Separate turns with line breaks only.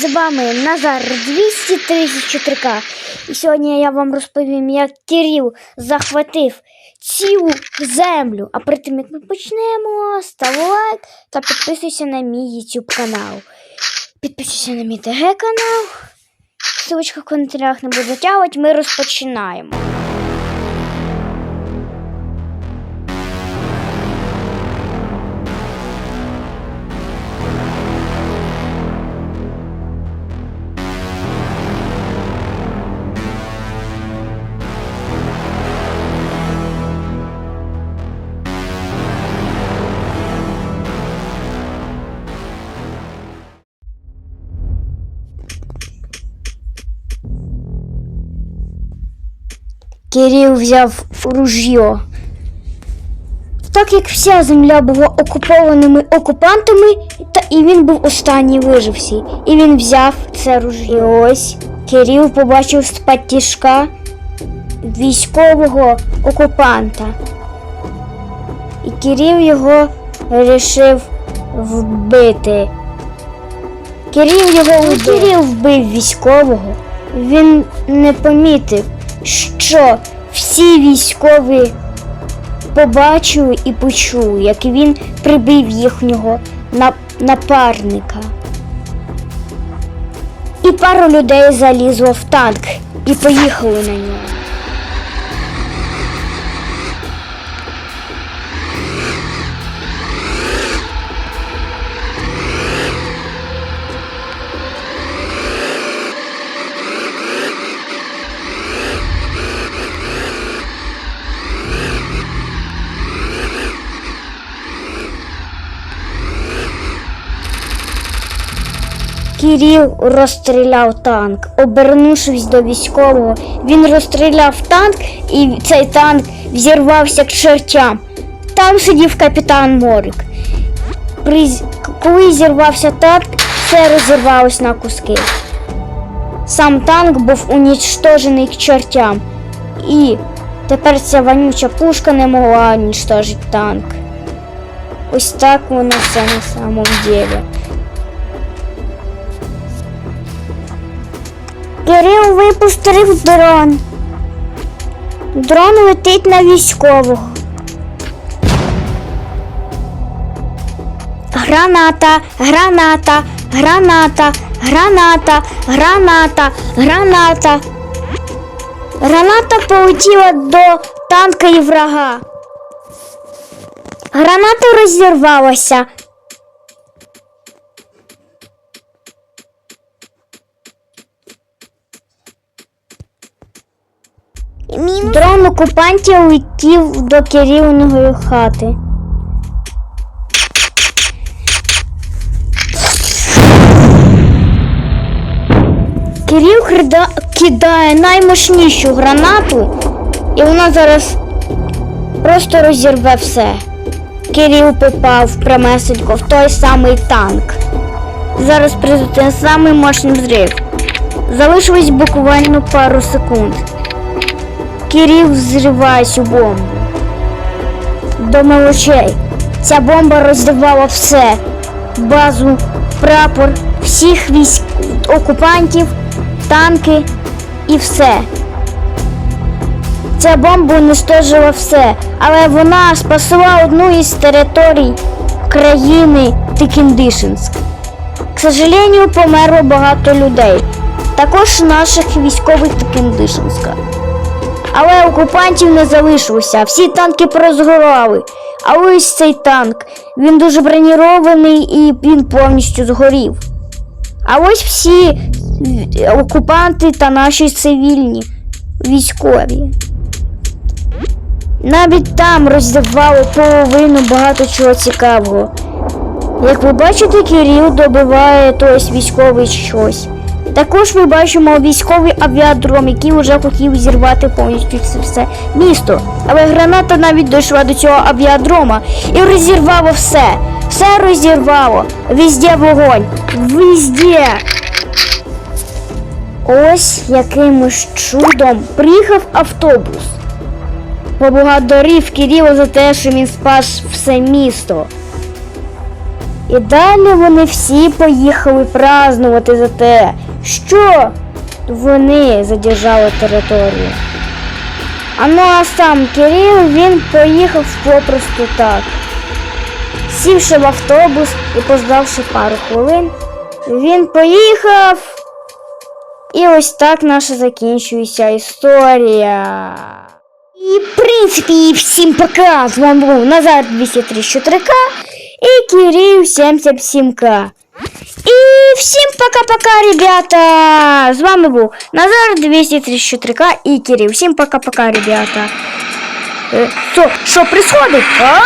З вами Назар 234К. І сьогодні я вам розповім, як Кирил захватив цілу землю. А перед тим, як ми почнемо, став лайк та підписуйся на мій YouTube канал. Підписуйся на мій ТГ канал. Ссылочка в коментарях не буду затягувати, ми розпочинаємо. Кирил взяв ружьо. Так як вся земля була окупованими окупантами, та і він був останній виживший. І він взяв це ружьо. І ось Кирил побачив з патішка військового окупанта. І Кирил його вирішив вбити. Кирил його убив. Кирил вбив військового. Він не помітив, що всі військові побачили і почули, як він прибив їхнього напарника. І пару людей залізло в танк і поїхали на нього. Кирил розстріляв танк. Обернувшись до військового, він розстріляв танк, і цей танк взірвався к чертям. Там сидів капітан Морик. При... Коли зірвався танк, все розірвалось на куски. Сам танк був унічтожений к чертям. І тепер ця вонюча пушка не могла унічтожити танк. Ось так воно все на самом деле. Кирил випустив дрон. Дрон летить на військового. Граната, граната, граната, граната, граната, граната. Граната полетіла до танка і врага. Граната розірвалася. Дрон окупантів летів до Кирилиної хати. Кирил крида- кидає наймощнішу гранату, і вона зараз просто розірве все. Кирил попав прямесенько в той самий танк. Зараз прилетить самий мощний взрив. Залишилось буквально пару секунд. Кирил взриває цю бомбу. До мелочей. Ця бомба роздавала все. Базу, прапор, всіх військ окупантів, танки і все. Ця бомба уничтожила все, але вона спасла одну із територій країни Тикіндишинськ. К сожалению, померло багато людей. Також наших військових Тикіндишинська. Але окупантів не залишилося, всі танки порозгорали. А ось цей танк, він дуже бронірований і він повністю згорів. А ось всі е, окупанти та наші цивільні військові. Навіть там роздавало половину багато чого цікавого. Як ви бачите, Кирил добиває тось військовий щось. Також ми бачимо військовий авіадром, який вже хотів зірвати повністю все місто. Але граната навіть дійшла до цього авіадрома і розірвало все. Все розірвало. Везде вогонь. Везде. Ось якимось чудом приїхав автобус. Поблагодарив Кирилла за те, що він спас все місто. І далі вони всі поїхали празднувати за те, що вони задержали територію. А ну а сам Кирил він поїхав попросту так. Сівши в автобус і поздавши пару хвилин, він поїхав. І ось так наша закінчується історія. І в принципі всім пока. З вами був Назар 234К і Кирил 77К. І всім пока-пока, ребята! З вами був Назар 234К і Кирил. Всім пока-пока, ребята. Е, Що, що происходит? А!